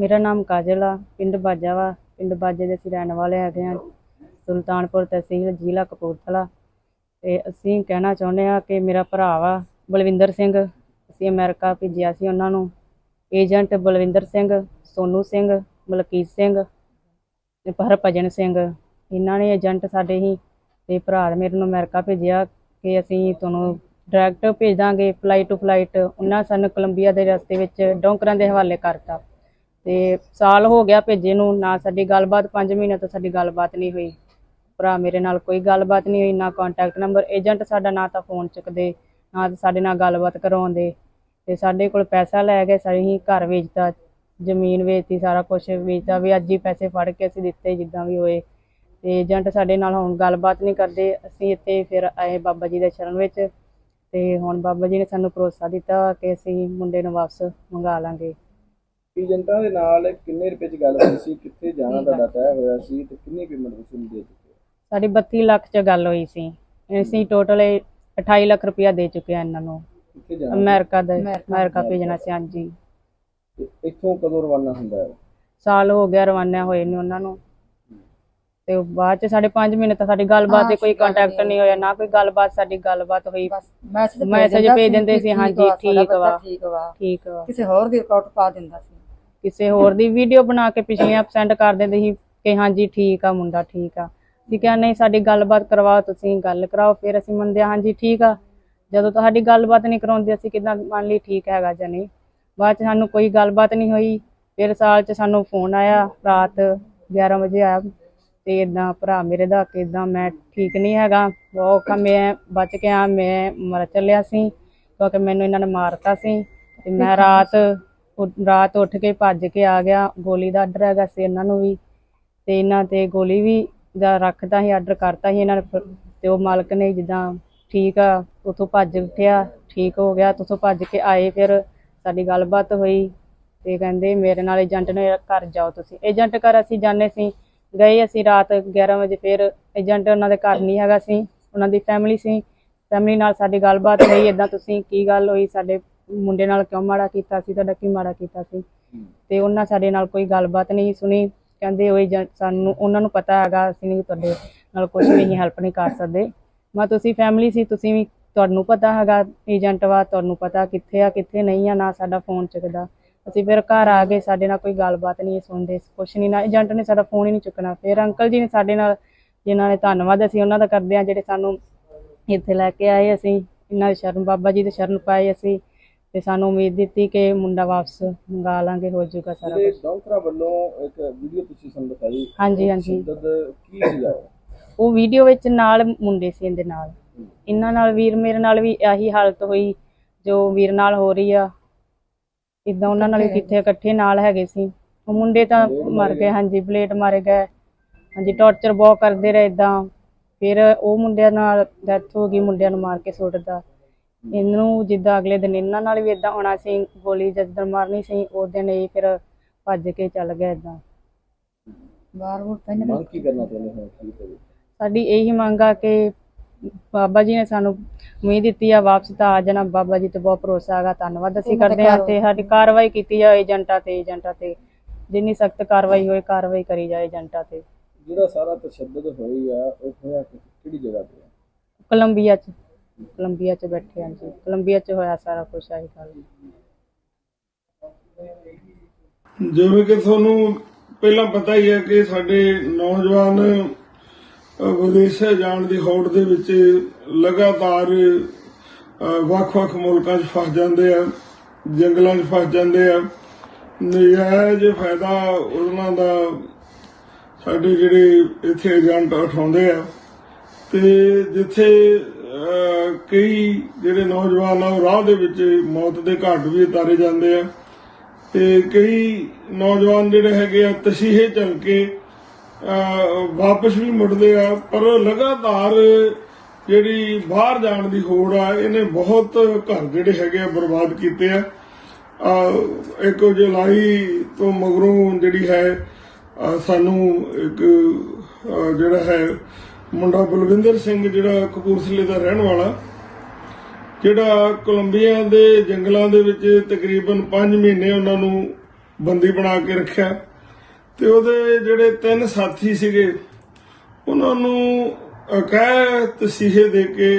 ਮੇਰਾ ਨਾਮ ਕਾਜਲ ਆ, ਪਿੰਡ ਬਾਜਾ ਵਾ, ਪਿੰਡ ਬਾਜੇ ਦੇ ਅਸੀਂ ਰਹਿਣ ਵਾਲੇ ਹੈਗੇ ਆ, ਸੁਲਤਾਨਪੁਰ ਤਹਿਸੀਲ ਜ਼ਿਲ੍ਹਾ ਕਪੂਰਥਲਾ। ਤੇ ਅਸੀਂ ਕਹਿਣਾ ਚਾਹੁੰਦੇ ਆ ਕਿ ਮੇਰਾ ਭਰਾ ਵਾ ਬਲਵਿੰਦਰ ਸਿੰਘ, ਅਸੀਂ ਅਮਰੀਕਾ ਭੇਜਿਆ ਸੀ ਉਹਨਾਂ ਨੂੰ। ਏਜੰਟ ਬਲਵਿੰਦਰ ਸਿੰਘ, ਸੋਨੂ ਸਿੰਘ, ਮਲਕੀਤ ਸਿੰਘ ਤੇ ਹਰਭਜਨ ਸਿੰਘ। ਇਹਨਾਂ ਨੇ ਏਜੰਟ ਸਾਡੇ ਹੀ ਤੇ ਭਰਾ ਮੇਰੇ ਨੂੰ ਅਮਰੀਕਾ ਭੇਜਿਆ ਕਿ ਅਸੀਂ ਤੁਹਾਨੂੰ ਡਾਇਰੈਕਟ ਭੇਜ ਦਾਂਗੇ, ਫਲਾਈਟ ਟੂ ਫਲਾਈਟ। ਉਹਨਾਂ ਸਾਨੂੰ ਕੋਲੰਬੀਆ ਦੇ ਰਸਤੇ ਵਿੱਚ ਡੋਂਕਰਾਂ ਦੇ ਹਵਾਲੇ ਕਰਤਾ। ਤੇ ਸਾਲ ਹੋ ਗਿਆ ਭੇਜੇ ਨੂੰ, ਨਾ ਸਾਡੀ ਗੱਲਬਾਤ 5 ਮਹੀਨੇ ਤੋਂ ਸਾਡੀ ਗੱਲਬਾਤ ਨਹੀਂ ਹੋਈ। ਭਰਾ ਮੇਰੇ ਨਾਲ ਕੋਈ ਗੱਲਬਾਤ ਨਹੀਂ ਹੋਈ, ਨਾ ਕੰਟੈਕਟ ਨੰਬਰ ਏਜੰਟ ਸਾਡਾ ਨਾ ਤਾਂ ਫੋਨ ਚੁੱਕਦੇ, ਨਾ ਤਾਂ ਸਾਡੇ ਨਾਲ ਗੱਲਬਾਤ ਕਰਾਉਂਦੇ। ਤੇ ਸਾਡੇ ਕੋਲ ਪੈਸਾ ਲੈ ਗਏ ਸਾਰੀ ਘਰ ਵੇਚਤਾ, ਜ਼ਮੀਨ ਵੇਚਤੀ, ਸਾਰਾ ਕੁਝ ਵੇਚਤਾ, ਵੀ ਅੱਜ ਹੀ ਪੈਸੇ ਫੜ ਕੇ ਅਸੀਂ ਦਿੱਤੇ ਜਿੱਦਾਂ ਵੀ ਹੋਏ। ਤੇ ਏਜੰਟ ਸਾਡੇ ਨਾਲ ਹੁਣ ਗੱਲਬਾਤ ਨਹੀਂ ਕਰਦੇ, ਅਸੀਂ ਇੱਥੇ ਫਿਰ ਆਏ ਬਾਬਾ ਜੀ ਦੇ ਸ਼ਰਨ ਵਿੱਚ। ਤੇ ਹੁਣ ਬਾਬਾ ਜੀ ਨੇ ਸਾਨੂੰ ਭਰੋਸਾ ਦਿੱਤਾ ਕਿ ਅਸੀਂ ਮੁੰਡੇ ਨੂੰ ਵਾਪਸ ਮੰਗਾ ਲਾਂਗੇ। ਏਜੰਟਾਂ ਦੇ ਨਾਲ ਕਿੰਨੇ ਰੁਪਏ ਚ ਗੱਲ ਹੋਈ ਸੀ ਕਿੱਥੇ ਜਾਣਾ ਤੁਹਾਡਾ ਤੈਅ ਹੋਇਆ ਸੀ ਤੇ ਕਿੰਨੀ ਪੇਮੈਂਟ ਨੂੰ ਦੇ ਚੁੱਕੇ ਹੋ? ਸਾਡੀ 32 ਲੱਖ ਚ ਗੱਲ ਹੋਈ ਸੀ। ਅਸੀਂ ਟੋਟਲ 28 ਲੱਖ ਰੁਪਇਆ ਦੇ ਚੁੱਕੇ ਆ ਇਹਨਾਂ ਨੂੰ। ਕਿੱਥੇ ਜਾਣਾ ਅਮਰੀਕਾ ਦਾ ਅਮਰੀਕਾ। ਭੇਜਣਾ ਸੀ ਹਾਂਜੀ। ਤੇ ਇੱਥੋਂ ਕਦੋਂ ਰਵਾਨਾ ਹੁੰਦਾ ਹੈ? ਸਾਲ ਹੋ ਗਿਆ ਰਵਾਨਾ ਹੋਏ ਨੇ ਉਹਨਾਂ ਨੂੰ। ਤੇ ਉਹ ਬਾਅਦ ਚ ਸਾਡੇ 5 ਮਹੀਨੇ ਤਾਂ ਸਾਡੀ ਗੱਲਬਾਤ ਦੇ ਕੋਈ ਕੰਟੈਕਟ ਨਹੀਂ ਹੋਇਆ ਨਾ ਕੋਈ ਗੱਲਬਾਤ ਸਾਡੀ ਗੱਲਬਾਤ ਹੋਈ। ਮੈਸੇਜ ਮੈਸੇਜ ਭੇਜ ਦਿੰਦੇ ਸੀ ਹਾਂਜੀ ਠੀਕ ਵਾ ਠੀਕ ਵਾ। ਠੀਕ ਵਾ। ਕਿਸੇ ਹੋਰ ਦੀ ਅਕਾਊਂਟ ਪਾ ਦਿੰਦਾ ਸੀ। ਕਿਸੇ ਹੋਰ ਦੀ ਵੀਡੀਓ ਬਣਾ ਕੇ ਪਿਛਲੀਆਂ ਸੈਂਡ ਕਰ ਦਿੰਦੇ ਸੀ ਕਿ ਹਾਂਜੀ ਠੀਕ ਆ ਮੁੰਡਾ ਠੀਕ ਆ। ਅਸੀਂ ਕਿਹਾ ਨਹੀਂ ਸਾਡੀ ਗੱਲਬਾਤ ਕਰਵਾਓ ਤੁਸੀਂ ਗੱਲ ਕਰਾਓ ਫਿਰ ਅਸੀਂ ਮੰਨਦੇ ਹਾਂ ਹਾਂਜੀ ਠੀਕ ਆ। ਜਦੋਂ ਤੁਹਾਡੀ ਗੱਲਬਾਤ ਨਹੀਂ ਕਰਾਉਂਦੇ ਅਸੀਂ ਕਿਦਾਂ ਮੰਨ ਲਈ ਠੀਕ ਹੈਗਾ ਜਾਂ ਨਹੀਂ। ਬਾਅਦ ਚ ਸਾਨੂੰ ਕੋਈ ਗੱਲਬਾਤ ਨਹੀਂ ਹੋਈ ਫਿਰ ਸਾਲ ਚ ਸਾਨੂੰ ਫੋਨ ਆਇਆ ਰਾਤ 11 ਵਜੇ ਆਇਆ ਤੇ ਇਦਾਂ ਭਰਾ ਮੇਰੇ ਦਾ ਕਿ ਇਦਾਂ ਮੈਂ ਠੀਕ ਨਹੀਂ ਹੈਗਾ ਬਹੁਤ ਔਖਾ ਮੈਂ ਬਚ ਕੇ ਆ ਮੈਂ ਮਰ ਚੱਲਿਆ ਸੀ ਕਿਉਂਕਿ ਮੈਨੂੰ ਇਹਨਾਂ ਨੇ ਮਾਰਤਾ ਸੀ। ਤੇ ਮੈਂ ਰਾਤ ਰਾਤ ਉੱਠ ਕੇ ਭੱਜ ਕੇ ਆ ਗਿਆ, ਗੋਲੀ ਦਾ ਆਰਡਰ ਹੈਗਾ ਸੀ ਇਹਨਾਂ ਨੂੰ ਵੀ। ਤੇ ਇਹਨਾਂ ਤੇ ਗੋਲੀ ਵੀ ਦਾ ਰੱਖਦਾ ਸੀ, ਆਰਡਰ ਕਰਤਾ ਸੀ ਇਹਨਾਂ ਨੇ ਫਿਰ- ਤੇ ਉਹ ਮਾਲਕ ਨੇ ਜਿੱਦਾਂ ਠੀਕ ਆ, ਉਥੋਂ ਭੱਜ ਉੱਠਿਆ, ਠੀਕ ਹੋ ਗਿਆ, ਤੇ ਉੱਥੋਂ ਭੱਜ ਕੇ ਆਏ ਫਿਰ ਸਾਡੀ ਗੱਲਬਾਤ ਹੋਈ। ਤੇ ਕਹਿੰਦੇ ਮੇਰੇ ਨਾਲ ਏਜੰਟ ਨੇ ਘਰ ਜਾਓ ਤੁਸੀਂ। ਏਜੰਟ ਘਰ ਅਸੀਂ ਜਾਣੇ ਸੀ, ਗਏ ਅਸੀਂ ਰਾਤ 11 ਵਜੇ ਫਿਰ ਏਜੰਟ ਉਹਨਾਂ ਦੇ ਘਰ ਨਹੀਂ ਹੈਗਾ ਸੀ, ਉਹਨਾਂ ਦੀ ਫੈਮਿਲੀ ਸੀ। ਫੈਮਿਲੀ ਨਾਲ ਸਾਡੀ ਗੱਲਬਾਤ ਹੋਈ ਇਦਾਂ ਤੁਸੀਂ ਕੀ ਗੱਲ ਹੋਈ, ਸਾਡੇ ਮੁੰਡੇ ਨਾਲ ਕਿਉਂ ਮਾੜਾ ਕੀਤਾ ਸੀ, ਤੁਹਾਡਾ ਕੀ ਮਾੜਾ ਕੀਤਾ ਸੀ? ਤੇ ਉਹਨਾਂ ਸਾਡੇ ਨਾਲ ਕੋਈ ਗੱਲਬਾਤ ਨਹੀਂ ਸੁਣੀ। ਕਹਿੰਦੇ ਉਹ ਏਜੰਟ ਸਾਨੂੰ, ਉਹਨਾਂ ਨੂੰ ਪਤਾ ਹੈਗਾ, ਅਸੀਂ ਨਹੀਂ ਤੁਹਾਡੇ ਨਾਲ ਕੁਝ ਵੀ ਨਹੀਂ ਹੈਲਪ ਨਹੀਂ ਕਰ ਸਕਦੇ। ਮੈਂ ਤੁਸੀਂ ਫੈਮਿਲੀ ਸੀ, ਤੁਸੀਂ ਵੀ ਤੁਹਾਨੂੰ ਪਤਾ ਹੈਗਾ ਏਜੰਟ ਵਾ, ਤੁਹਾਨੂੰ ਪਤਾ ਕਿੱਥੇ ਆ, ਕਿੱਥੇ ਨਹੀਂ ਆ, ਨਾ ਸਾਡਾ ਫੋਨ ਚੱਕਦਾ। ਅਸੀਂ ਫਿਰ ਘਰ ਆ ਗਏ, ਸਾਡੇ ਨਾਲ ਕੋਈ ਗੱਲਬਾਤ ਨਹੀਂ ਸੁਣਦੇ ਕੁਛ ਨਹੀਂ, ਨਾ ਏਜੰਟ ਨੇ ਸਾਡਾ ਫੋਨ ਹੀ ਨਹੀਂ ਚੁੱਕਣਾ। ਫਿਰ ਅੰਕਲ ਜੀ ਨੇ ਸਾਡੇ ਨਾਲ, ਜਿਨ੍ਹਾਂ ਨੇ ਧੰਨਵਾਦ ਅਸੀਂ ਉਹਨਾਂ ਦਾ ਕਰਦੇ ਆ ਜਿਹੜੇ ਸਾਨੂੰ ਇੱਥੇ ਲੈ ਕੇ ਆਏ ਅਸੀਂ, ਇਹਨਾਂ ਦੇ ਸ਼ਰਨ ਬਾਬਾ ਜੀ ਦੇ ਸ਼ਰਨ ਪਾਏ ਅਸੀਂ। ਤੇ ਸਾਨੂੰ ਉਮੀਦ ਦਿੱਤੀ ਕਿ ਮੁੰਡਾ ਵਾਪਸ ਮੰਗਾ ਲਾਂਗੇ ਹੋ ਜਾਊਗਾ ਸਾਰਾ ਕੁਝ ਡੌਂਕਰਾ ਵੱਲੋਂ ਇੱਕ ਵੀਡੀਓ ਤੁਸੀਂ ਸਾਨੂੰ ਦਿਖਾਈ ਹਾਂਜੀ ਹਾਂਜੀ। ਕੀ ਸੀਗਾ ਉਹ? ਵੀਡੀਓ ਵਿੱਚ ਨਾਲ ਮੁੰਡੇ ਸੀ ਇਹਦੇ ਨਾਲ। ਇਹਨਾਂ ਨਾਲ ਵੀਰ ਮੇਰੇ ਨਾਲ ਵੀ ਇਹੀ ਹਾਲਤ ਹੋਈ ਜੋ ਵੀਰ ਨਾਲ ਹੋ ਰਹੀ ਆ। ਇਦਾਂ ਉਹਨਾਂ ਨਾਲ ਕਿੱਥੇ ਇਕੱਠੇ ਨਾਲ ਹੈਗੇ ਸੀ। ਉਹ ਮੁੰਡੇ ਤਾਂ ਮਰ ਗਏ ਹਾਂਜੀ ਬਲੇਡ ਮਾਰੇ ਗਏ। ਹਾਂਜੀ ਟੌਰਚਰ ਬਹੁਤ ਕਰਦੇ ਰਹੇ ਇਦਾਂ ਫਿਰ ਉਹ ਮੁੰਡਿਆਂ ਨਾਲ ਡੈਥ ਹੋ ਗਈ ਮੁੰਡਿਆਂ ਨੂੰ ਮਾਰ ਕੇ ਸੁੱਟਦਾ ਇਹਨੂੰ ਜਿੱਦਾਂ ਅਗਲੇ ਦਿਨ ਇਹਨਾਂ ਨਾਲ ਵੀ ਇਦਾਂ ਹੋਣਾ ਸੀ ਗੋਲੀ ਜਦੋਂ ਮਾਰਨੀ ਸੀ ਉਸ ਦਿਨ ਇਹ ਫਿਰ ਭੱਜ ਕੇ ਚੱਲ ਗਿਆ ਇਦਾਂ ਬਾਰ ਬੂਰ ਤਾਂ ਮੰਗ ਕੀ ਕਰਨਾ ਚਾਹੁੰਦੇ ਹੋ ਕੀ ਕਰੇ ਸਾਡੀ ਇਹੀ ਮੰਗ ਆ ਕਿ ਬਾਬਾ ਜੀ ਨੇ ਸਾਨੂੰ ਉਮੀਦ ਦਿੱਤੀ ਆ ਵਾਪਸ ਤਾਂ ਆ ਜਾਣਾ। ਬਾਬਾ ਜੀ ਤੇ ਬਹੁਤ ਭਰੋਸਾ ਹੈਗਾ ਧੰਨਵਾਦ ਅਸੀਂ ਕਰਦੇ ਹਾਂ ਤੇ ਸਾਡੀ ਕਾਰਵਾਈ ਕੀਤੀ ਜਾਏ ਏਜੰਟਾਂ ਤੇ ਏਜੰਟਾਂ ਤੇ। ਜਿੰਨੀ ਸਖਤ ਕਾਰਵਾਈ ਹੋਏ ਕਾਰਵਾਈ ਕਰੀ ਜਾਏ ਏਜੰਟਾਂ ਤੇ। ਜਿਹੜਾ ਸਾਰਾ ਤਸ਼ੱਦਦ ਹੋਈ ਆ ਉਹ ਹੋਇਆ ਕਿਹੜੀ ਜਗ੍ਹਾ ਤੇ ਆ? ਕੋਲੰਬੀਆ ਚ। ਕੋਲੰਬੀਆ ਚ ਬੈਠੇ ਹਾਂ ਜੀ। ਕੋਲੰਬੀਆ ਚ ਹੋਇਆ ਸਾਰਾ ਕੁਝ ਆਹੀ ਗੱਲ। ਜਿਵੇਂ ਕਿ ਤੁਹਾਨੂੰ ਪਹਿਲਾਂ ਪਤਾ ਹੀ ਹੈ ਕਿ ਸਾਡੇ ਨੌਜਵਾਨ ਅ, ਜਾਣ ਦੀ ਹੌੜ ਦੇ ਵਿੱਚ ਲਗਾਤਾਰ ਵੱਖ-ਵੱਖ ਮੁਲਕਾਂ 'ਚ ਫਸ ਜਾਂਦੇ ਆ ਜੰਗਲਾਂ 'ਚ ਫਸ ਜਾਂਦੇ ਆ। ਨਜਾਇਜ਼ ਫਾਇਦਾ ਉਹਨਾਂ ਦਾ ਸਾਡੇ ਜਿਹੜੇ ਇੱਥੇ ਏਜੰਟ ਉਠਾਉਂਦੇ ਆ। ਤੇ ਜਿੱਥੇ ਕਈ ਜਿਹੜੇ ਨੌਜਵਾਨ ਆ ਉਹ ਰਾਹ ਦੇ ਵਿੱਚ ਮੌਤ ਦੇ ਘਾਟ ਵੀ ਉਤਾਰੇ ਜਾਂਦੇ ਆ। ਤੇ ਕਈ ਨੌਜਵਾਨ ਜਿਹੜੇ ਹੈਗੇ ਆ ਤਸੀਹੇ ਚੱਲ ਕੇ ਅਹ, ਵਾਪਸ ਵੀ ਮੁੜਦੇ ਆ ਪਰ ਲਗਾਤਾਰ ਜਿਹੜੀ ਬਾਹਰ ਜਾਣ ਦੀ ਹੋੜ ਆ ਇਹਨੇ ਬਹੁਤ ਘਰ ਜਿਹੜੇ ਹੈਗੇ ਆ ਬਰਬਾਦ ਕੀਤੇ ਆ। ਇੱਕ ਜੁਲਾਈ ਤੋਂ ਮਗਰੋਂ ਜਿਹੜੀ ਹੈ ਸਾਨੂੰ ਇੱਕ ਜਿਹੜਾ ਹੈ ਮੁੰਡਾ ਬਲਵਿੰਦਰ ਸਿੰਘ, ਜਿਹੜਾ ਕਪੂਰਥਲੇ ਦਾ ਰਹਿਣ ਵਾਲਾ, ਜਿਹੜਾ ਕੋਲੰਬੀਆ ਦੇ ਜੰਗਲਾਂ ਦੇ ਵਿੱਚ ਤਕਰੀਬਨ 5 ਮਹੀਨੇ ਉਹਨਾਂ ਨੂੰ ਬੰਦੀ ਬਣਾ ਕੇ ਰੱਖਿਆ। ਤੇ ਉਹਦੇ ਜਿਹੜੇ ਤਿੰਨ ਸਾਥੀ ਸੀਗੇ, ਉਹਨਾਂ ਨੂੰ ਅਕਹਿ ਤਸੀਹੇ ਦੇ ਕੇ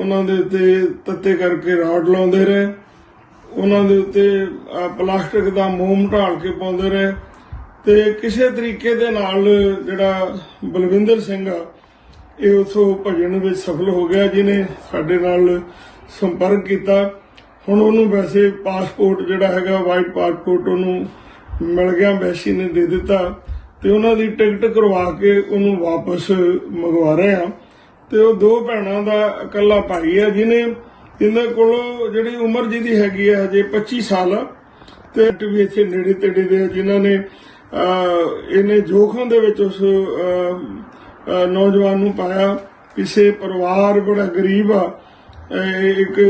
ਉਹਨਾਂ ਦੇ ਉੱਤੇ ਤੱਤੇ ਕਰਕੇ ਰਾਡ ਲਾਉਂਦੇ ਰਹੇ। ਉਹਨਾਂ ਦੇ ਉੱਤੇ ਪਲਾਸਟਿਕ ਦਾ ਮੋਮ ਢਾਲ ਕੇ ਪਾਉਂਦੇ ਰਹੇ। ਤੇ ਕਿਸੇ ਤਰੀਕੇ ਦੇ ਨਾਲ ਜਿਹੜਾ ਬਲਵਿੰਦਰ ਸਿੰਘ ਆ ਇਹ ਉਥੋਂ ਭਜਣ ਵਿੱਚ ਸਫਲ ਹੋ ਗਿਆ, ਜਿਹਨੇ ਸਾਡੇ ਨਾਲ ਸੰਪਰਕ ਕੀਤਾ। ਹੁਣ ਉਹਨੂੰ ਵੈਸੇ ਪਾਸਪੋਰਟ ਜਿਹੜਾ ਹੈਗਾ ਵਾਈਟ ਪਾਸਪੋਰਟ ਉਹਨੂੰ ਮਿਲ ਗਿਆ, ਵੈਸੀ ਨੇ ਦੇ ਦਿੱਤਾ। ਤੇ ਉਹਨਾਂ ਦੀ ਟਿਕਟ ਕਰਵਾ ਕੇ ਉਹਨੂੰ ਵਾਪਸ ਮੰਗਵਾ ਰਹੇ ਆ ਤੇ ਉਹ ਦੋ ਭੈਣਾਂ ਦਾ ਇਕੱਲਾ ਭਾਈ ਆ ਜਿਹਨੇ ਇਹਨਾਂ ਕੋਲ ਜਿਹੜੀ ਉਮਰ ਜਿਹਦੀ ਹੈਗੀ ਆ ਹਜੇ 25 ਸਾਲ। ਆ ਤੇ ਵੀ ਇੱਥੇ ਨੇੜੇ ਤੇੜੇ ਦੇ ਆ, ਜਿਨ੍ਹਾਂ ਨੇ ਇਹਨੇ ਜੋਖਮ ਦੇ ਵਿੱਚ ਉਸ ਨੌਜਵਾਨ ਨੂੰ ਪਾਇਆ। ਕਿਸੇ ਪਰਿਵਾਰ ਬੜਾ ਗਰੀਬ ਆ। ਇੱਕ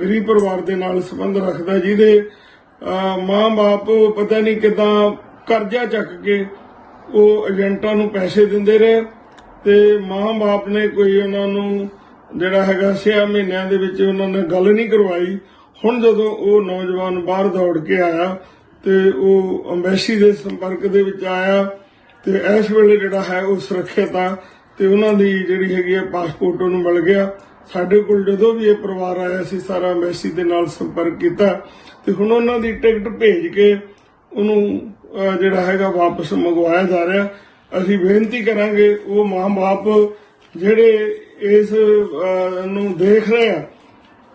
ਗਰੀਬ ਪਰਿਵਾਰ ਦੇ ਨਾਲ ਸੰਬੰਧ ਰੱਖਦਾ ਜਿਹਦੇ ਮਾਂ-ਬਾਪ ਪਤਾ ਨਹੀਂ ਕਿਦਾਂ ਕਰਜ਼ਾ ਚੱਕ ਕੇ ਉਹ ਏਜੰਟਾਂ ਨੂੰ ਪੈਸੇ ਦਿੰਦੇ ਰਹੇ ਤੇ ਮਾਂ-ਬਾਪ ਨੇ ਕੋਈ ਉਹਨਾਂ ਨੂੰ ਜਿਹੜਾ ਹੈਗਾ 6 ਮਹੀਨਿਆਂ ਦੇ ਵਿੱਚ ਉਹਨਾਂ ਨੇ ਗੱਲ ਨਹੀਂ ਕਰਵਾਈ। ਹੁਣ ਜਦੋਂ ਉਹ ਨੌਜਵਾਨ ਬਾਹਰ ਦੌੜ ਕੇ ਆਇਆ ਤੇ ਉਹ ਅੰਬੈਸੀ ਦੇ ਸੰਪਰਕ ਦੇ ਵਿੱਚ ਆਇਆ ਤੇ ਇਸ ਵੇਲੇ ਜਿਹੜਾ ਹੈ ਉਹ ਸੁਰੱਖਿਅਤ ਆ ਤੇ ਉਹਨਾਂ ਦੀ ਜਿਹੜੀ ਹੈਗੀ ਹੈ ਪਾਸਪੋਰਟ ਉਹਨੂੰ ਮਿਲ ਗਿਆ। ਸਾਡੇ ਕੋਲ ਜਦੋਂ ਵੀ ਇਹ ਪਰਿਵਾਰ ਆਇਆ ਸੀ, ਸਾਰਾ ਅੰਬੈਸੀ ਦੇ ਨਾਲ ਸੰਪਰਕ ਕੀਤਾ ਤੇ ਹੁਣ ਉਹਨਾਂ ਦੀ ਟਿਕਟ ਭੇਜ ਕੇ ਉਹਨੂੰ ਜਿਹੜਾ ਹੈਗਾ ਵਾਪਸ ਮੰਗਵਾਇਆ ਜਾ ਰਿਹਾ। ਅਸੀਂ ਬੇਨਤੀ ਕਰਾਂਗੇ ਉਹ ਮਾਂ-ਬਾਪ ਜਿਹੜੇ ਇਸ ਨੂੰ ਦੇਖ ਰਹੇ ਆ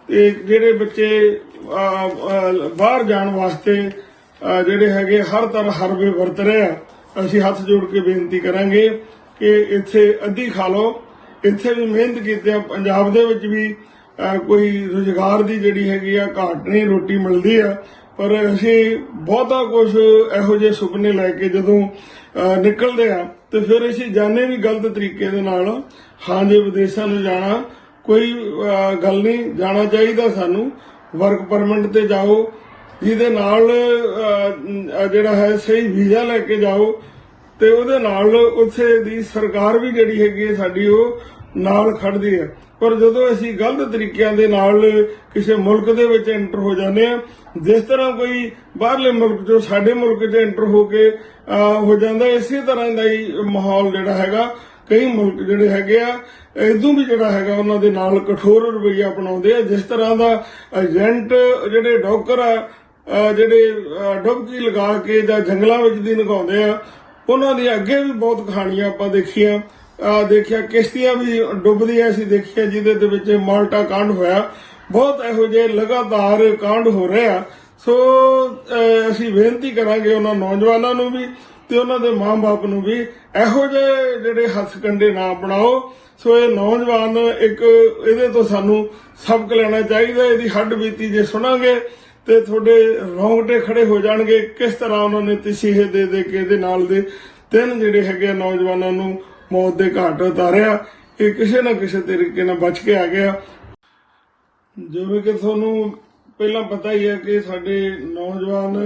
ਤੇ ਜਿਹੜੇ ਬੱਚੇ ਬਾਹਰ ਜਾਣ ਵਾਸਤੇ ਜਿਹੜੇ ਹੈਗੇ ਹਰ ਤਰ੍ਹਾਂ ਹਰਵੇ ਵਰਤ ਰਹੇ ਆ ਅਸੀਂ ਹੱਥ ਜੋੜ ਕੇ ਬੇਨਤੀ ਕਰਾਂਗੇ ਕਿ ਇੱਥੇ ਅੱਧੀ ਖਾ ਲਓ। ਇੱਥੇ ਵੀ ਮਿਹਨਤ ਕੀਤੇ ਆ। ਪੰਜਾਬ ਦੇ ਵਿੱਚ ਵੀ ਕੋਈ ਰੁਜ਼ਗਾਰ ਦੀ ਜਿਹੜੀ ਹੈਗੀ ਆ, ਘਾਟ ਨਹੀਂ, ਰੋਟੀ ਮਿਲਦੀ ਆ। ਪਰ ਅਸੀਂ ਬਹੁਤਾ ਕੁਝ ਇਹੋ ਜਿਹੇ ਸੁਪਨੇ ਲੈ ਕੇ ਜਦੋਂ ਨਿਕਲਦੇ ਆ, ਤੇ ਫਿਰ ਅਸੀਂ ਜਾਣੇ ਵੀ ਗਲਤ ਤਰੀਕੇ ਦੇ ਨਾਲ, ਹਾਂ ਜੇ ਵਿਦੇਸ਼ਾਂ ਨੂੰ ਜਾਣਾ, ਕੋਈ ਗੱਲ ਨਹੀਂ, ਜਾਣਾ ਚਾਹੀਦਾ ਸਾਨੂੰ। ਵਰਕ ਪਰਮਿਟ ਤੇ ਜਾਓ। ਜਿਹਦੇ ਨਾਲ ਜਿਹੜਾ ਹੈ, ਸਹੀ ਵੀਜ਼ਾ ਲੈ ਕੇ ਜਾਓ। ਤੇ ਉਹਦੇ ਨਾਲ ਉੱਥੇ ਦੀ ਸਰਕਾਰ ਵੀ ਜਿਹੜੀ ਹੈਗੀ ਹੈ ਸਾਡੀ, ਉਹ ਨਾਲ ਖੜਦੀ ਹੈ। ਪਰ ਜਦੋਂ ਅਸੀਂ ਗਲਤ ਤਰੀਕਿਆਂ ਦੇ ਨਾਲ ਕਿਸੇ ਮੁਲਕ ਦੇ ਵਿੱਚ ਐਂਟਰ ਹੋ ਜਾਂਦੇ ਆ ਜਿਸ ਤਰ੍ਹਾਂ ਕੋਈ ਬਾਹਰਲੇ ਮੁਲਕ ਚੋਂ ਸਾਡੇ ਮੁਲਕ 'ਚ ਐਂਟਰ ਹੋ ਕੇ ਹੋ ਜਾਂਦਾ, ਇਸੇ ਤਰ੍ਹਾਂ ਦਾ ਹੀ ਮਾਹੌਲ ਜਿਹੜਾ ਹੈਗਾ, ਕਈ ਮੁਲਕ ਜਿਹੜੇ ਹੈਗੇ ਆ ਇਦੋਂ ਵੀ ਜਿਹੜਾ ਹੈਗਾ, ਉਹਨਾਂ ਦੇ ਨਾਲ ਕਠੋਰ ਰਵੱਈਆ ਅਪਣਾਉਂਦੇ ਆ। ਜਿਸ ਤਰ੍ਹਾਂ ਦਾ ਏਜੰਟ ਜਿਹੜੇ ਡੌਕਰ ਆ ਜਿਹੜੇ ਡੁਬਕੀ ਲਗਾ ਕੇ ਜਾਂ ਜੰਗਲਾਂ ਵਿੱਚ ਦੀ ਨਗਾਉਂਦੇ ਆ, ਉਹਨਾਂ ਦੀ ਅੱਗੇ ਵੀ ਬਹੁਤ ਕਹਾਣੀਆਂ ਆਪਾਂ ਦੇਖੀਆਂ। ਦੇਖਿਆ, ਕਿਸ਼ਤੀਆਂ ਵੀ ਡੁੱਬਦੀਆਂ ਸੀ, ਦੇਖੀਆਂ ਜਿਹਦੇ ਦੇ ਵਿੱਚ ਮਾਲਟਾ ਕਾਂਡ ਹੋਇਆ। ਬਹੁਤ ਇਹੋ ਜਿਹੇ ਲਗਾਤਾਰ ਕਾਂਡ ਹੋ ਰਹੇ ਆ। ਸੋ ਅਸੀਂ ਬੇਨਤੀ ਕਰਾਂਗੇ ਉਹਨਾਂ ਨੌਜਵਾਨਾਂ ਨੂੰ ਵੀ ਤੇ ਉਹਨਾਂ ਦੇ ਮਾਂ-ਬਾਪ ਨੂੰ ਵੀ ਇਹੋ ਜਿਹੇ ਜਿਹੜੇ ਹੱਥ ਕੰਡੇ ਨਾ ਬਣਾਓ। ਸੋ ਇਹ ਨੌਜਵਾਨ ਇੱਕ, ਇਹਦੇ ਤੋਂ ਸਾਨੂੰ ਸਬਕ ਲੈਣਾ ਚਾਹੀਦਾ, ਇਹਦੀ ਹੱਡ ਬੀਤੀ ਜੇ ਸੁਣਾਂਗੇ ਤੇ ਤੁਹਾਡੇ ਰੌਂਗਟੇ ਖੜੇ ਹੋ ਜਾਣਗੇ। ਕਿਸ ਤਰ੍ਹਾਂ ਉਹਨਾਂ ਨੇ ਤਸੀਹੇ ਦੇ ਦੇ ਕੇ ਇਹਦੇ ਨਾਲ ਦੇ ਤਿੰਨ ਜਿਹੜੇ ਹੈਗੇ ਆ ਨੌਜਵਾਨਾਂ ਨੂੰ ਮੌਤ ਦੇ ਘਾਟ ਉਤਾਰਿਆ। ਇਹ ਕਿਸੇ ਨਾ ਕਿਸੇ ਤਰੀਕੇ ਨਾਲ ਬਚ ਕੇ ਆ ਗਿਆ। ਜਿਵੇਂ ਕਿ ਤੁਹਾਨੂੰ ਪਹਿਲਾਂ ਪਤਾ ਹੀ ਹੈ ਕਿ ਸਾਡੇ ਨੌਜਵਾਨ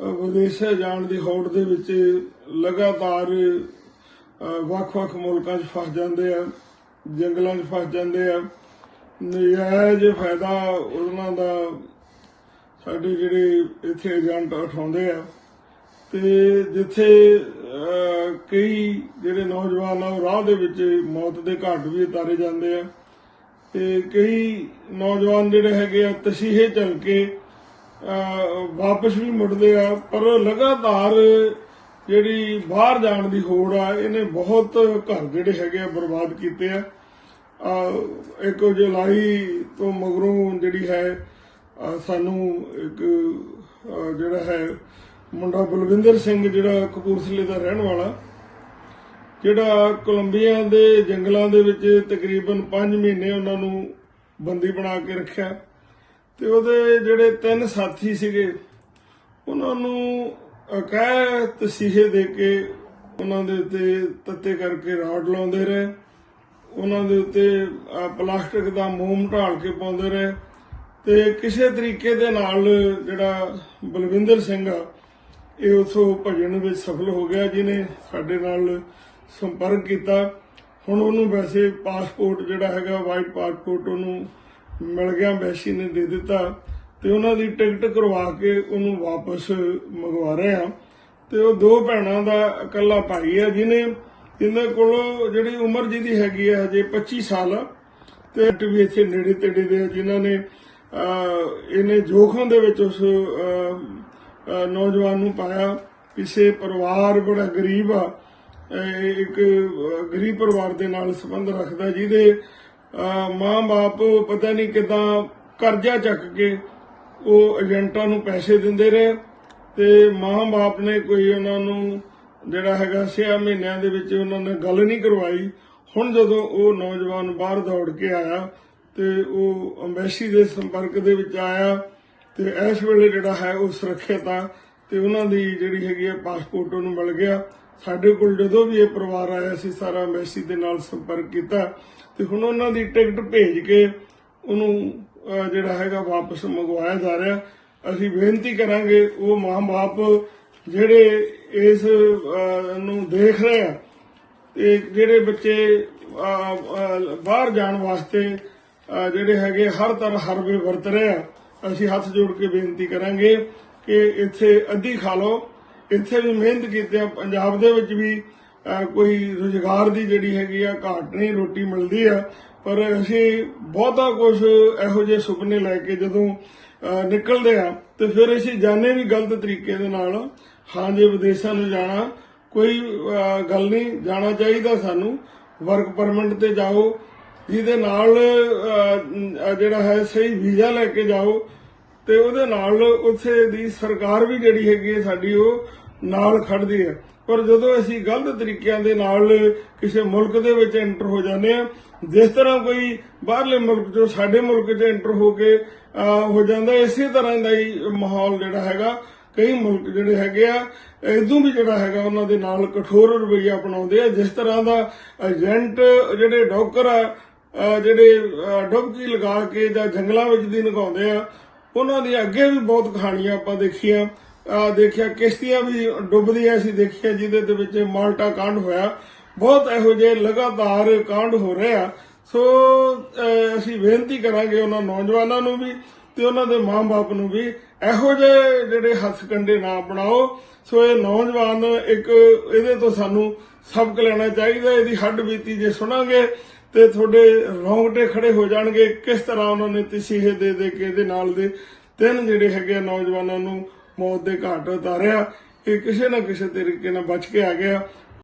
ਵਿਦੇਸ਼ਾਂ ਜਾਣ ਦੀ ਹੋੜ ਦੇ ਵਿੱਚ ਲਗਾਤਾਰ ਵੱਖ-ਵੱਖ ਮੁਲਕਾਂ 'ਚ ਫਸ ਜਾਂਦੇ ਆ, ਜੰਗਲਾਂ 'ਚ ਫਸ ਜਾਂਦੇ ਆ। ਨਜਾਇਜ਼ ਫਾਇਦਾ ਉਹਨਾਂ ਦਾ ਸਾਡੇ ਜਿਹੜੇ ਇੱਥੇ ਏਜੰਟ ਉਠਾਉਂਦੇ ਆ, ਤੇ ਜਿੱਥੇ ਕਈ ਜਿਹੜੇ ਨੌਜਵਾਨ ਆ, ਉਹ ਰਾਹ ਦੇ ਵਿੱਚ ਮੌਤ ਦੇ ਘਾਟ ਵੀ ਉਤਾਰੇ ਜਾਂਦੇ ਆ। ਤੇ ਕਈ ਨੌਜਵਾਨ ਜਿਹੜੇ ਹੈਗੇ ਆ, ਤਸੀਹੇ ਚੱਲ ਕੇ ਵਾਪਸ ਵੀ ਮੁੜਦੇ ਆ, ਪਰ ਲਗਾਤਾਰ ਜਿਹੜੀ ਬਾਹਰ ਜਾਣ ਦੀ ਹੋੜ ਆ, ਇਹਨੇ ਬਹੁਤ ਘਰ ਜਿਹੜੇ ਹੈਗੇ ਆ ਬਰਬਾਦ ਕੀਤੇ ਆ। ਇੱਕ ਜੁਲਾਈ ਤੋਂ ਮਗਰੋਂ ਜਿਹੜੀ ਹੈ ਸਾਨੂੰ ਇੱਕ ਜਿਹੜਾ ਹੈ, ਮੁੰਡਾ ਬਲਵਿੰਦਰ ਸਿੰਘ, ਜਿਹੜਾ ਕਪੂਰਥਲੇ ਦਾ ਰਹਿਣ ਵਾਲਾ, ਜਿਹੜਾ ਕੋਲੰਬੀਆ ਦੇ ਜੰਗਲਾਂ ਦੇ ਵਿੱਚ ਤਕਰੀਬਨ 5 ਮਹੀਨੇ ਉਹਨਾਂ ਨੂੰ ਬੰਦੀ ਬਣਾ ਕੇ ਰੱਖਿਆ। ਤੇ ਉਹਦੇ ਜਿਹੜੇ ਤਿੰਨ ਸਾਥੀ ਸੀਗੇ, ਉਹਨਾਂ ਨੂੰ ਅਕਹਿ ਤਸੀਹੇ ਦੇ ਕੇ ਉਹਨਾਂ ਦੇ ਉੱਤੇ ਤੱਤੇ ਕਰਕੇ ਰਾਡ ਲਾਉਂਦੇ ਰਹੇ। ਉਹਨਾਂ ਦੇ ਉੱਤੇ ਪਲਾਸਟਿਕ ਦਾ ਮੋਮ ਢਾਲ ਕੇ ਪਾਉਂਦੇ ਰਹੇ। ਤੇ ਕਿਸੇ ਤਰੀਕੇ ਦੇ ਨਾਲ ਜਿਹੜਾ ਬਲਵਿੰਦਰ ਸਿੰਘ ਆ, ਇਹ ਉਥੋਂ ਭਜਣ ਵਿੱਚ ਸਫਲ ਹੋ ਗਿਆ, ਜਿਹਨੇ ਸਾਡੇ ਨਾਲ ਸੰਪਰਕ ਕੀਤਾ। ਹੁਣ ਉਹਨੂੰ ਵੈਸੇ ਪਾਸਪੋਰਟ ਜਿਹੜਾ ਹੈਗਾ ਵਾਈਟ ਪਾਸਪੋਰਟ ਉਹਨੂੰ ਮਿਲ ਗਿਆ ਐਮਬੈਸੀ ਨੇ ਦੇ ਦਿੱਤਾ। ਤੇ ਉਹਨਾਂ ਦੀ ਟਿਕਟ ਕਰਵਾ ਕੇ ਉਹਨੂੰ ਵਾਪਸ ਮੰਗਵਾ ਰਹੇ ਆ। ਤੇ ਉਹ ਦੋ ਭੈਣਾਂ ਦਾ ਇਕੱਲਾ ਭਾਈ ਆ, ਜਿਹਨੇ ਇਹਨਾਂ ਕੋਲ ਜਿਹੜੀ ਉਮਰ ਜਿਹਦੀ ਹੈਗੀ ਆ, ਹਜੇ 25 ਸਾਲ ਆ। ਤੇ ਵੀ ਇੱਥੇ ਨੇੜੇ ਤੇੜੇ ਦੇ ਆ, ਜਿਨ੍ਹਾਂ ਨੇ ਇਹਨੇ ਜੋਖਮ ਦੇ ਵਿੱਚ ਉਸ ਨੌਜਵਾਨ ਨੂੰ ਪਾਇਆ। ਕਿਸੇ ਪਰਿਵਾਰ ਬੜਾ ਗਰੀਬ ਆ। ਇੱਕ ਗਰੀਬ ਪਰਿਵਾਰ ਦੇ ਨਾਲ ਸੰਬੰਧ ਰੱਖਦਾ, ਜਿਹਦੇ ਮਾਂ-ਬਾਪ ਪਤਾ ਨਹੀਂ ਕਿਦਾਂ ਕਰਜ਼ਾ ਚੱਕ ਕੇ ਉਹ ਏਜੰਟਾਂ ਨੂੰ ਪੈਸੇ ਦਿੰਦੇ ਰਹੇ ਤੇ ਮਾਂ-ਬਾਪ ਨੇ ਕੋਈ ਉਹਨਾਂ ਨੂੰ ਜਿਹੜਾ ਹੈਗਾ 6 ਮਹੀਨਿਆਂ ਦੇ ਵਿੱਚ ਉਹਨਾਂ ਨੇ ਗੱਲ ਨਹੀਂ ਕਰਵਾਈ। ਹੁਣ ਜਦੋਂ ਉਹ ਨੌਜਵਾਨ ਬਾਹਰ ਦੌੜ ਕੇ ਆਇਆ ਤੇ ਉਹ ਅੰਬੈਸੀ ਦੇ ਸੰਪਰਕ ਦੇ ਵਿੱਚ ਆਇਆ ਤੇ ਇਸ ਵੇਲੇ ਜਿਹੜਾ ਹੈ ਉਹ ਸੁਰੱਖਿਅਤ ਆ ਤੇ ਉਹਨਾਂ ਦੀ ਜਿਹੜੀ ਹੈਗੀ ਹੈ ਪਾਸਪੋਰਟ ਉਹਨੂੰ ਮਿਲ ਗਿਆ। ਸਾਡੇ ਕੋਲ ਜਦੋਂ ਵੀ ਇਹ ਪਰਿਵਾਰ ਆਇਆ ਸੀ, ਸਾਰਾ ਅੰਬੈਸੀ ਦੇ ਨਾਲ ਸੰਪਰਕ ਕੀਤਾ ਤੇ ਹੁਣ ਉਹਨਾਂ ਦੀ ਟਿਕਟ ਭੇਜ ਕੇ ਉਹਨੂੰ ਜਿਹੜਾ ਹੈਗਾ ਵਾਪਸ ਮੰਗਵਾਇਆ ਜਾ ਰਿਹਾ। ਅਸੀਂ ਬੇਨਤੀ ਕਰਾਂਗੇ ਉਹ ਮਾਂ-ਬਾਪ ਜਿਹੜੇ ਇਸ ਨੂੰ ਦੇਖ ਰਹੇ ਆ ਤੇ ਜਿਹੜੇ ਬੱਚੇ ਬਾਹਰ ਜਾਣ ਵਾਸਤੇ ਜਿਹੜੇ ਹੈਗੇ ਹਰ ਤਰ੍ਹਾਂ ਹਰਬੇ ਵਰਤ ਰਹੇ ਆ, ਅਸੀਂ ਹੱਥ ਜੋੜ ਕੇ ਬੇਨਤੀ ਕਰਾਂਗੇ ਕਿ ਇੱਥੇ ਅੱਧੀ ਖਾ ਲਓ। ਇੱਥੇ ਵੀ ਮਿਹਨਤ ਕੀਤੇ ਆ। ਪੰਜਾਬ ਦੇ ਵਿੱਚ ਵੀ ਕੋਈ ਰੁਜ਼ਗਾਰ ਦੀ ਜਿਹੜੀ ਹੈਗੀ ਆ, ਘਾਟ ਨਹੀਂ, ਰੋਟੀ ਮਿਲਦੀ ਆ। ਪਰ ਅਸੀਂ ਬਹੁਤਾ ਕੁਝ ਇਹੋ ਜਿਹੇ ਸੁਪਨੇ ਲੈ ਕੇ ਜਦੋਂ ਨਿਕਲਦੇ ਆ, ਤੇ ਫਿਰ ਅਸੀਂ ਜਾਣੇ ਵੀ ਗਲਤ ਤਰੀਕੇ ਦੇ ਨਾਲ, ਹਾਂ ਜੇ ਵਿਦੇਸ਼ਾਂ ਨੂੰ ਜਾਣਾ, ਕੋਈ ਗੱਲ ਨਹੀਂ, ਜਾਣਾ ਚਾਹੀਦਾ ਸਾਨੂੰ। ਵਰਕ ਪਰਮਿਟ ਤੇ ਜਾਓ ਜਿਹਦੇ ਨਾਲ ਜਿਹੜਾ ਹੈ, ਸਹੀ ਵੀਜ਼ਾ ਲੈ ਕੇ ਜਾਓ। ਤੇ ਉਹਦੇ ਨਾਲ ਉੱਥੇ ਦੀ ਸਰਕਾਰ ਵੀ ਜਿਹੜੀ ਹੈਗੀ ਹੈ ਸਾਡੀ, ਉਹ ਨਾਲ ਖੜਦੀ ਹੈ। ਪਰ ਜਦੋਂ ਅਸੀਂ ਗਲਤ ਤਰੀਕਿਆਂ ਦੇ ਨਾਲ ਕਿਸੇ ਮੁਲਕ ਦੇ ਵਿੱਚ ਐਂਟਰ ਹੋ ਜਾਂਦੇ ਆ ਜਿਸ ਤਰ੍ਹਾਂ ਕੋਈ ਬਾਹਰਲੇ ਮੁਲਕ ਚੋਂ ਸਾਡੇ ਮੁਲਕ 'ਚ ਐਂਟਰ ਹੋ ਕੇ ਹੋ ਜਾਂਦਾ, ਇਸੇ ਤਰ੍ਹਾਂ ਦਾ ਹੀ ਮਾਹੌਲ ਜਿਹੜਾ ਹੈਗਾ, ਕਈ ਮੁਲਕ ਜਿਹੜੇ ਹੈਗੇ ਆ, ਇਦੋਂ ਵੀ ਜਿਹੜਾ ਹੈਗਾ, ਉਹਨਾਂ ਦੇ ਨਾਲ ਕਠੋਰ ਰਵੱਈਆ ਅਪਣਾਉਂਦੇ ਆ। ਜਿਸ ਤਰ੍ਹਾਂ ਦਾ ਏਜੰਟ ਜਿਹੜੇ ਡੌਕਰ ਆ ਜਿਹੜੇ ਡੁਬਕੀ ਲਗਾ ਕੇ ਜਾਂ ਜੰਗਲਾਂ ਵਿੱਚ ਦੀ ਨਗਾਉਂਦੇ ਆ, ਉਹਨਾਂ ਦੀ ਅੱਗੇ ਵੀ ਬਹੁਤ ਕਹਾਣੀਆਂ ਆਪਾਂ ਦੇਖੀਆਂ। ਦੇਖਿਆ, ਕਿਸ਼ਤੀਆਂ ਵੀ ਡੁੱਬਦੀਆਂ ਸੀ ਦੇਖਿਆ, ਜਿਹਦੇ ਦੇ ਵਿੱਚ ਮਾਲਟਾ ਕਾਂਡ ਹੋਇਆ। ਬਹੁਤ ਇਹੋ ਜਿਹੇ ਲਗਾਤਾਰ ਕਾਂਡ ਹੋ ਰਹੇ ਆ। ਸੋ ਅਸੀਂ ਬੇਨਤੀ ਕਰਾਂਗੇ ਉਹਨਾਂ ਨੌਜਵਾਨਾਂ ਨੂੰ ਵੀ ਤੇ ਉਹਨਾਂ ਦੇ ਮਾਂ-ਬਾਪ ਨੂੰ ਵੀ ਇਹੋ ਜਿਹੇ ਜਿਹੜੇ ਹੱਥ ਕੰਡੇ ਨਾ ਬਣਾਓ। ਸੋ, ਇਹ ਨੌਜਵਾਨ ਇੱਕ, ਇਹਦੇ ਤੋਂ ਸਾਨੂੰ ਸਬਕ ਲੈਣਾ ਚਾਹੀਦਾ, ਇਹਦੀ ਹੱਡ ਬੀਤੀ ਜੇ ਸੁਣਾਂਗੇ ਤੇ ਤੁਹਾਡੇ ਰੌਂਗਟੇ ਖੜੇ ਹੋ ਜਾਣਗੇ। ਕਿਸ ਤਰ੍ਹਾਂ ਉਹਨਾਂ ਨੇ ਤਸੀਹੇ ਦੇ ਦੇ ਕੇ ਇਹਦੇ ਨਾਲ ਦੇ ਤਿੰਨ ਜਿਹੜੇ ਹੈਗੇ ਆ ਨੌਜਵਾਨਾਂ ਨੂੰ ਮੌਤ ਦੇ ਘਾਟ ਉਤਾਰਿਆ। ਇਹ ਕਿਸੇ ਨਾ ਕਿਸੇ ਤਰੀਕੇ ਨਾਲ ਬਚ ਕੇ ਆ ਗਿਆ।